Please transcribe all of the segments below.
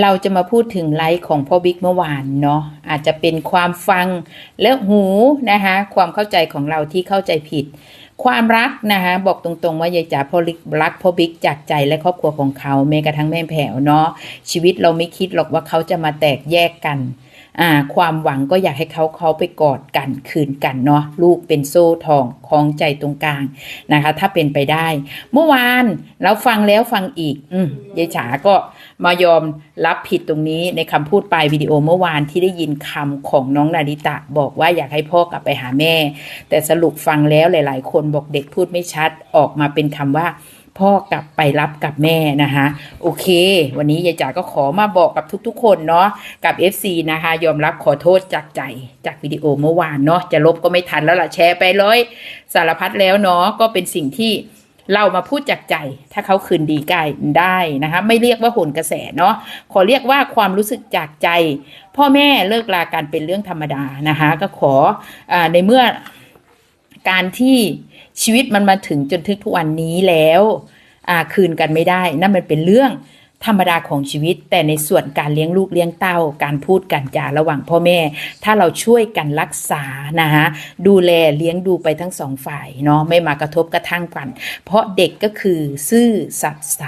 เราจะมาพูดถึงไลฟ์ของพ่อบิ๊กเมื่อวานเนาะอาจจะเป็นความฟังและหูนะคะความเข้าใจของเราที่เข้าใจผิด ความรักนะคะบอกตรงๆว่ายายจ๋าพ่อลิกรักพ่อบิ๊กจากใจและครอบครัวของเขาแม้กระทั่งแม่แผวเนาะชีวิตเราไม่คิดหรอกว่าเขาจะมาแตกแยกกัน อ่าความหวังก็อยากให้เขาเขาไปกอดกันคืนกันเนาะลูกเป็นโซ่ทองคล้องใจตรงกลางนะคะ ถ้าเป็นไปได้ เมื่อวานเราฟังแล้วฟังอีก อืมยายฉาก็มายอมรับผิดตรงนี้ในคำพูดปลายวิดีโอเมื่อวานที่ได้ยินคำของน้องนาริตะ บอกว่าอยากให้พ่อกลับไปหาแม่ แต่สรุปฟังแล้วหลาย ๆ คนบอกเด็กพูดไม่ชัดออกมาเป็นคำว่า พ่อกลับไปรับกับแม่นะคะโอเค วันนี้ยายจ๋าก็ขอมาบอกกับทุกๆ คนเนาะกับ FC นะคะ ยอมรับขอโทษจากใจจากวิดีโอเมื่อวานเนาะจะลบก็ไม่ทันแล้วล่ะแชร์ไปเลยสารพัดแล้วเนาะก็เป็นสิ่งที่เรามาพูดจากใจ ถ้าเขาคืนดีกายได้นะคะ ไม่เรียกว่าโหนกระแสเนาะ ขอเรียกว่าความรู้สึกจากใจ พ่อแม่เลิกลากันเป็นเรื่องธรรมดานะคะ ก็ขออในเมื่อ การที่ชีวิตมันมาถึงจนถึงทุกวันนี้แล้ว อ่าคืนกันไม่ได้ นั่นมันเป็นเรื่อง ธรรมดาของชีวิต แต่ในส่วนการเลี้ยงลูกเลี้ยงเต้า การพูดกันจาระหว่างพ่อแม่ ถ้าเราช่วยกันรักษานะคะดูแลเลี้ยงดูไปทั้งสองฝ่ายเนาะไม่มากระทบกระทั่งกัน เพราะเด็กก็คือซื่อสัตย์ใส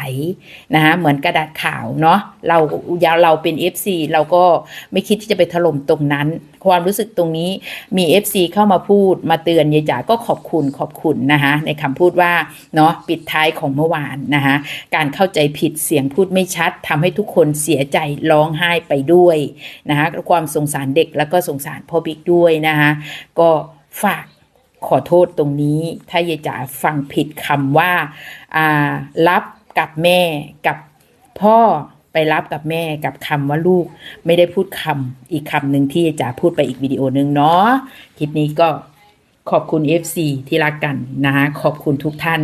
นะคะเหมือนกระดาษขาวเนาะเรายาเราเป็น FC เราก็ไม่คิดที่จะไปถล่มตรงนั้น ความรู้สึกตรงนี้มี FC เข้ามาพูดมาเตือนยายจ๋าก็ขอบคุณขอบคุณนะคะในคำพูดว่าเนาะปิดท้ายของเมื่อวานนะคะการเข้าใจผิดเสียงพูดไไม่ชัดทำให้ทุกคนเสียใจร้องไห้ไปด้วยนะคะความสงสารเด็กแล้วก็สงสารพ่อบิ๊กด้วยนะคะก็ฝากขอโทษตรงนี้ ถ้ายายจ๋าฟังผิดคำว่าอ่ารับกับแม่กับพ่อไปรับกับแม่กับคำว่าลูกไม่ได้พูดคำอีกคำหนึ่งที่จะพูดไปอีกวิดีโอหนึ่งเนาะคลิปนี้ก็ขอบคุณ FC ที่รักกันนะคะขอบคุณทุกท่าน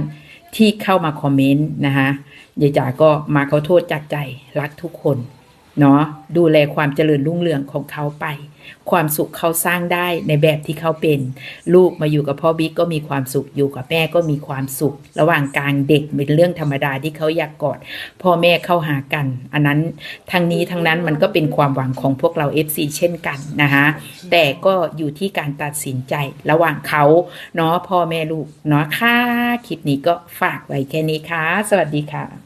ที่เข้ามาคอมเมนต์นะคะยายจ๋าก็มาขอโทษจากใจรักทุกคน เนาะดูแลความเจริญรุ่งเรืองของเขาไป ความสุขเขาสร้างได้ในแบบที่เขาเป็น ลูกมาอยู่กับพ่อบิ๊กก็มีความสุขอยู่กับแม่ก็มีความสุข ระหว่างกลางเด็กเป็นเรื่องธรรมดาที่เขาอยากกอด พ่อแม่เข้าหากัน อันนั้นทั้งนี้ทั้งนั้นมันก็เป็นความหวังของพวกเรา FC เช่นกันนะคะแต่ก็อยู่ที่การตัดสินใจระหว่างเขาเนาะพ่อแม่ลูกเนาะค่ะคลิปนี้ก็ฝากไว้แค่นี้ค่ะ สวัสดีค่ะ